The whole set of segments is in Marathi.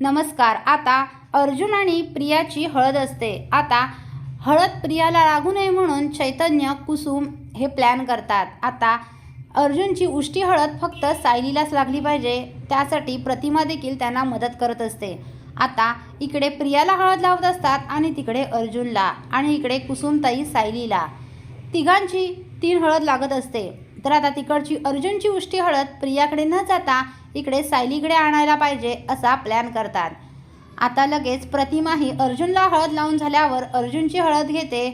नमस्कार आता अर्जुन आणि प्रियाची हळद असते. आता हळद प्रियाला लागू नये म्हणून चैतन्य कुसुम हे प्लॅन करतात. आता अर्जुनची उष्टी हळद फक्त सायलीलाच लागली पाहिजे. त्यासाठी प्रतिमा देखील त्यांना मदत करत असते. आता इकडे प्रियाला हळद लावत असतात आणि तिकडे अर्जुनला आणि इकडे कुसुमताई सायलीला. तिघांची तीन हळद लागत असते. तर आता तिकडची अर्जुनची उष्टी हळद प्रियाकडे न जाता इकडे सायलीकडे आणायला पाहिजे असा प्लॅन करतात. आता लगेच प्रतिमाही अर्जुनला हळद लावून झाल्यावर अर्जुनची हळद घेते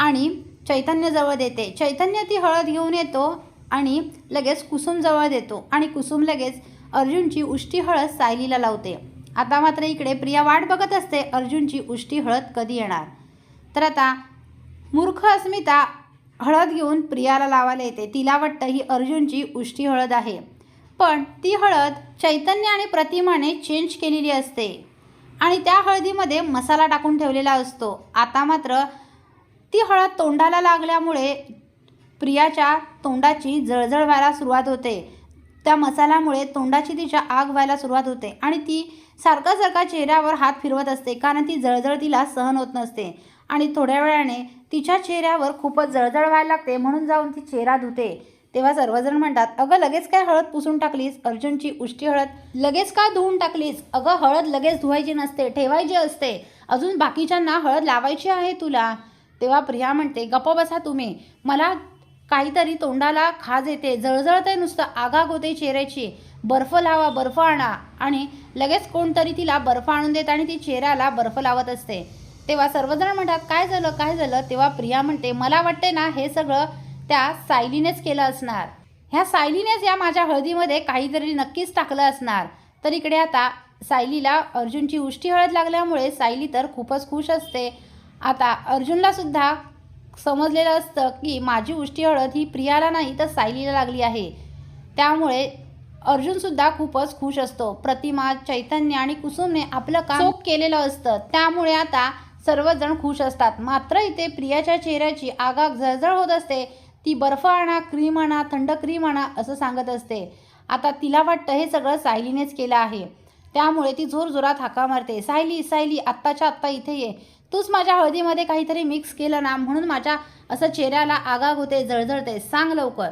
आणि चैतन्यजवळ देते. चैतन्य ती हळद घेऊन येतो आणि लगेच कुसुमजवळ देतो आणि कुसुम लगेच अर्जुनची उष्टी हळद सायलीला लावते. आता मात्र इकडे प्रिया वाट बघत असते अर्जुनची उष्टी हळद कधी येणार. तर आता मूर्ख अस्मिता हळद घेऊन प्रियाला लावायला येते. तिला वाटतं ही अर्जुनची उष्टी हळद आहे. पण ती हळद चैतन्य आणि प्रतिमाने चेंज केलेली असते. आणि त्या हळदीमध्ये मसाला टाकून ठेवलेला असतो. आता मात्र ती हळद तोंडाला लागल्यामुळे प्रियाच्या तोंडाची जळजळ व्हायला सुरुवात होते. त्या मसाल्यामुळे तोंडाची तिच्या आग व्हायला सुरुवात होते आणि ती सारखा सारखा चेहऱ्यावर हात फिरवत असते कारण ती जळजळ तिला सहन होत नसते. आणि थोड्या वेळाने तिच्या चेहऱ्यावर खूपच जळजळ व्हायला लागते म्हणून जाऊन ती चेहरा धुते. तेव्हा सर्वजण म्हणतात अगं लगेच काय हळद पुसून टाकलीस? अर्जुनची उष्टी हळद. लगेच का धुवून टाकलीस? अगं हळद लगेच धुवायची नसते ठेवायची असते. अजून बाकीच्यांना हळद लावायची आहे तुला. तेव्हा प्रिया म्हणते गप्प बसा तुम्ही. मला काहीतरी तोंडाला खाज येते. जळजळते नुसतं आगाग होते चेहऱ्याची. बर्फ लावा बर्फ आणा. आणि लगेच कोणतरी तिला बर्फ आणून देत आणि ती चेहऱ्याला बर्फ लावत असते. तेव्हा सर्वजण म्हणतात काय झालं काय झालं? तेव्हा प्रिया म्हणते मला वाटते ना हे सगळं त्या सायलीनेच केलं असणार. ह्या सायलीनेच या माझ्या हळदीमध्ये काहीतरी नक्कीच टाकलं असणार. तर इकडे आता सायलीला अर्जुनची उष्टी हळद लागल्यामुळे सायली तर खूपच खुश असते. आता अर्जुनला सुद्धा समजलेलं असतं की माझी उष्टी हळद ही प्रियाला नाही तर सायलीला लागली आहे. त्यामुळे अर्जुनसुद्धा खूपच खुश असतो. प्रतिमा चैतन्य आणि कुसुमने आपलं काम चोख केलेलं असतं. त्यामुळे आता सर्वजण खुश असतात. मात्र इथे प्रियाच्या चेहऱ्याची आगाग झळझळ होत असते. ती बर्फ आणा क्रीम आणा थंड क्रीम आणा असं सांगत असते. आता तिला वाटतं हे सगळं सायलीनेच केलं आहे. त्यामुळे ती जोरजोरात हाका मारते. सायली सायली आत्ताच्या आत्ता इथे ये. तूच माझ्या हळदीमध्ये काहीतरी मिक्स केलं ना म्हणून माझ्या असं चेहऱ्याला आगाग होते जळजळते. सांग लवकर.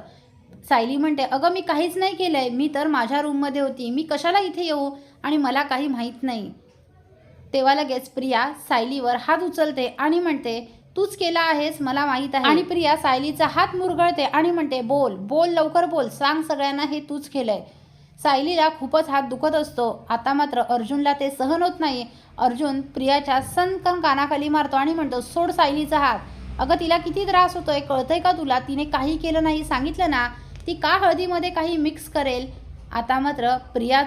सायली म्हणते अगं मी काहीच नाही केलं आहे मी तर माझ्या रूममध्ये होती. मी कशाला इथे येऊ? आणि मला काही माहीत नाही. तेव्हा लगेच प्रिया सायलीवर हात उचलते आणि म्हणते तूच केला आहेस? मला माहीत आहे. आणि प्रिया सायलीचा हात मुरगळते आणि म्हणते बोल बोल लवकर बोल. सांग सगळ्यांना हे तूच केलंय. सायलीला खूपच हात दुखत असतो. आता मात्र अर्जुनला ते सहन होत नाही अर्जुन प्रियाच्या सनकन कानाखाली मारतो आणि म्हणतो सोड सायलीचा हात. अगं तिला किती त्रास होतोय कळतंय का तुला? तिने काही केलं नाही सांगितलं ना? ती का हळदीमध्ये काही मिक्स करेल? आता मात्र प्रिया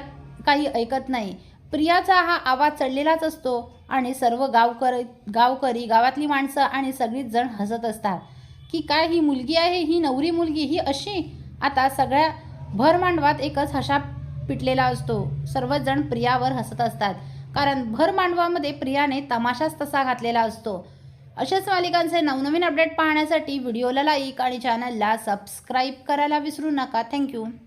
काही ऐकत नाही. प्रियाचा हा आवाज चढलेलाच असतो आणि सर्व गावकर गावकरी गावातली माणसं आणि सगळीच जण हसत असतात. की काय ही मुलगी आहे? ही नवरी मुलगी? ही अशी? आता सगळ्या भर मांडवात एकच हशा पिटलेला असतो. सर्वच जण प्रियावर हसत असतात. कारण भर मांडवामध्ये प्रियाने तमाशाच तसा घातलेला असतो. अशाच मालिकांचे नवनवीन अपडेट पाहण्यासाठी व्हिडिओला लाईक आणि चॅनलला सबस्क्राईब करायला विसरू नका. थँक्यू